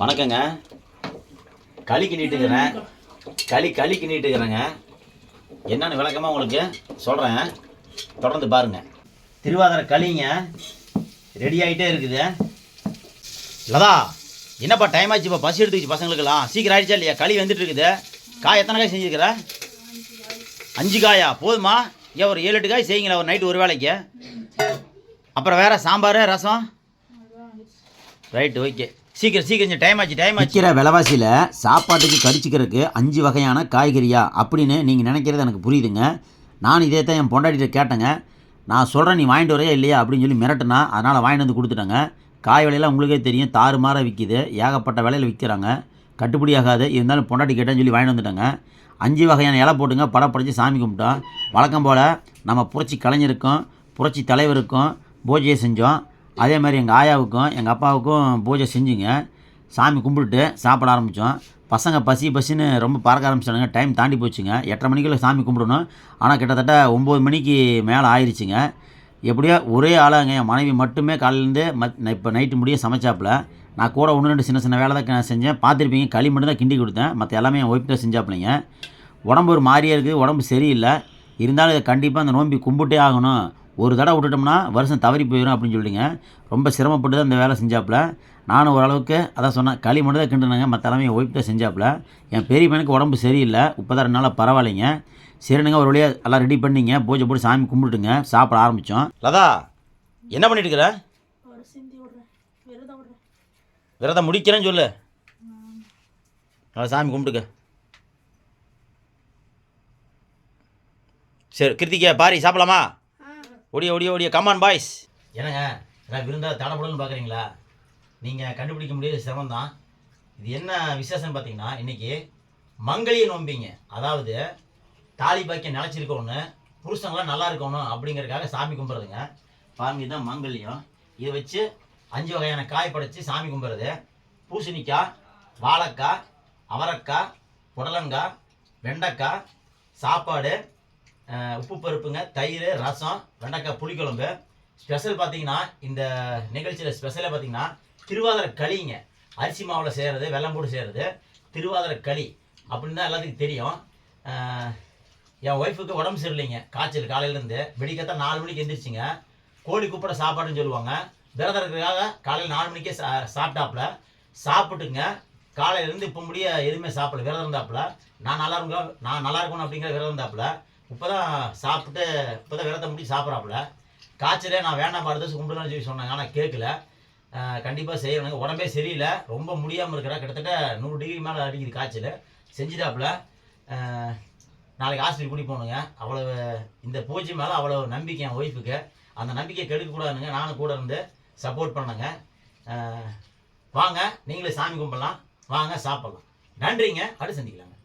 வணக்கங்க. களி கிண்டிட்டுக்கிறேன். களி களி கிண்டிட்டுக்கிறேங்க. என்னென்னு விளக்கமாக உங்களுக்கு சொல்கிறேன் தொடர்ந்து பாருங்க. திருவாதிரை களிங்க ரெடி ஆகிட்டே இருக்குது. லதா என்னப்பா டைம் ஆச்சு இப்போ பசி எடுத்துக்கிச்சு பசங்களுக்கெல்லாம். சீக்கிரம் ஆகிடுச்சா இல்லையா? களி வந்துட்டு இருக்குது காய் எத்தனை காய் செஞ்சுருக்கிற? அஞ்சு காயா? போதுமா? ஏன் ஒரு ஏழு எட்டு காய் செய்யுங்களா ஒரு நைட்டு ஒரு வேளைக்கு. அப்புறம் வேறு சாம்பார் ரசம்? ரைட்டு ஓகே சீக்கிரம் சீக்கிரம் டைம் ஆச்சு டைம் ஆச்சு. விற்கிற விலைவாசியில் சாப்பாட்டுக்கு கடிச்சிக்கிறதுக்கு அஞ்சு வகையான காய்கறியா அப்படின்னு நீங்கள் நினைக்கிறது எனக்கு புரியுதுங்க. நான் இதே தான் என் பொண்டாட்டிகிட்ட கேட்டேங்க. நான் சொல்கிறேன் நீ வாங்கிட்டு வரையா இல்லையா அப்படின்னு சொல்லி மிரட்டினா அதனால் வாங்கிட்டு வந்து கொடுத்துட்டேங்க. காய் விலையெல்லாம் உங்களுக்கே தெரியும். தாறுமாறாக விற்கிது ஏகப்பட்ட விலையில் விற்கிறாங்க கட்டுப்படி ஆகாது. இருந்தாலும் பொண்டாட்டி கேட்டேன்னு சொல்லி வாங்கிட்டு வந்துட்டேங்க. அஞ்சு வகையான இலை போட்டுங்க. படம் சாமி கும்பிட்டோம். வழக்கம் போல் நம்ம புரட்சி கலைஞருக்கும் புரட்சி தலைவருக்கும் பூஜையை செஞ்சோம். அதே மாதிரி எங்கள் ஆயாவுக்கும் எங்கள் அப்பாவுக்கும் பூஜை செஞ்சுங்க. சாமி கும்பிட்டுட்டு சாப்பிட ஆரம்பித்தோம் பசங்க பசி பசின்னு ரொம்ப பறக்க ஆரம்பிச்சிட்டாங்க டைம் தாண்டி போச்சுங்க. எட்டரை மணிக்குள்ளே சாமி கும்பிடணும். ஆனால் கிட்டத்தட்ட ஒம்பது மணிக்கு மேலே ஆயிடுச்சுங்க எப்படியோ ஒரே ஆளாங்க. என் மனைவி மட்டுமே காலையிலேருந்து மத் இப்போ நைட்டு முடிய சமைச்சாப்புல. நான் கூட ஒன்று ரெண்டு சின்ன சின்ன வேலை தான் செஞ்சேன். பார்த்துருப்பீங்க களி மட்டும் தான் கிண்டி கொடுத்தேன். மற்ற எல்லாமே என் ஒய்ஃப் தான் செஞ்சாப்புலைங்க. உடம்பு ஒரு மாதிரியே இருக்குது. உடம்பு சரியில்லை. இருந்தாலும் இதை கண்டிப்பாக அந்த நோம்பி கும்பிட்டே ஆகணும். ஒரு தடவை விட்டுட்டோம்னா வருஷம் தவறி போயிடும் அப்படின்னு சொல்லிங்க ரொம்ப சிரமப்பட்டு தான் இந்த வேலை செஞ்சாப்புல. நானும் ஓரளவுக்கு அதான் சொன்னேன் களி மட்டும் தான் கிண்டுனாங்க மற்ற எல்லாமே என் ஒய்ஃப் தான் செஞ்சாப்புல. என் பெரிய பையனுக்கு உடம்பு சரியில்லை முப்பதாயிரம் நாளாக பரவாயில்லைங்க. சரினுங்க ஒரு வழியாக எல்லாம் ரெடி பண்ணிங்க பூஜை போட்டு சாமி கும்பிட்டுங்க சாப்பிட ஆரம்பித்தோம் லதா என்ன பண்ணிட்டு இருக்கிற விரதம் முடிக்கிறேன்னு சொல்லு. சாமி கும்பிட்டுக்க. சரி கிருத்திகா பாரி சாப்பிடலாமா? ஒடிய ஒடிய ஒடிய கமான் பாய்ஸ் என்னங்க? நான் விருந்தா தடப்படலன்னு பார்க்குறீங்களா நீங்கள் கண்டுபிடிக்க முடியாத சிரமம் தான் இது என்ன விசேஷம்னு பார்த்தீங்கன்னா இன்றைக்கி மங்களிய நோம்பிங்க. அதாவது தாலி பாக்கியம் நிலச்சிருக்கணும் புருஷங்களாம் நல்லா இருக்கணும் அப்படிங்கிறதுக்காக சாமி கும்பிட்றதுங்க. பாருங்க இதுதான் மங்கல்யம். இதை வச்சு அஞ்சு வகையான காய் படைச்சி சாமி கும்பிட்றது. பூசணிக்காய் வாழைக்காய் அவரக்காய் புடலங்காய் வெண்டைக்காய் சாப்பாடு உப்பு பருப்புங்க தயிர் ரசம் வெண்டைக்காய் புளிக்குழம்பு. ஸ்பெஷல் பார்த்தீங்கன்னா இந்த நிகழ்ச்சியில் ஸ்பெஷலாக பார்த்தீங்கன்னா திருவாதிரை களிங்க. அரிசி மாவில் செய்கிறது வெள்ளம் போட்டு செய்கிறது திருவாதிரை களி அப்படின்னு தான் எல்லாத்துக்கும் தெரியும். என் ஒய்ஃபுக்கு உடம்பு சரியில்லைங்க. காய்ச்சல் காலையிலேருந்து வெடிக்கத்தான் நாலு மணிக்கு எந்திரிச்சிங்க. கோழி கூப்பிட சாப்பாடுன்னு சொல்லுவாங்க. விரதம் இருக்கிறதுக்காக காலையில் நாலு மணிக்கே சா சாப்பிட்டாப்புல. சாப்பிட்டுங்க. காலையிலேருந்து இப்போ முடிய எதுவுமே சாப்பிடல. விரதம் இருந்தாப்புல. நான் நல்லா இருக்கோம் நான் நல்லா இருக்கணும் அப்படிங்கிற விரதம் இருந்தாப்புல. இப்போ தான் சாப்பிட்டு இப்போ தான் விரதம் முடி சாப்பிட்றாப்புல. காய்ச்சலே நான் வேண்டாம் பாடுறது கும்பிடலாம்னு சொல்லி சொன்னாங்க. ஆனால் கேட்கல கண்டிப்பாக செய்யணுங்க உடம்பே சரியில்லை. ரொம்ப முடியாமல் இருக்கிறா. கிட்டத்தட்ட நூறு டிகிரி மேலே அடிக்குது காய்ச்சல். செஞ்சுட்டாப்புல. நாளைக்கு ஹாஸ்பிட்டல் கூட்டி போகணுங்க. அவ்வளோ இந்த பூஜை மேலே அவ்வளோ நம்பிக்கை என் ஒய்ஃபுக்கு. அந்த நம்பிக்கை கெடுக்கக்கூடாதுங்க. நானும் கூட இருந்து சப்போர்ட் பண்ணேங்க வாங்க. நீங்களே சாமி கும்பிடலாம். வாங்க சாப்பிட்லாம். நன்றிங்க. அடுத்து சந்திக்கலாங்க.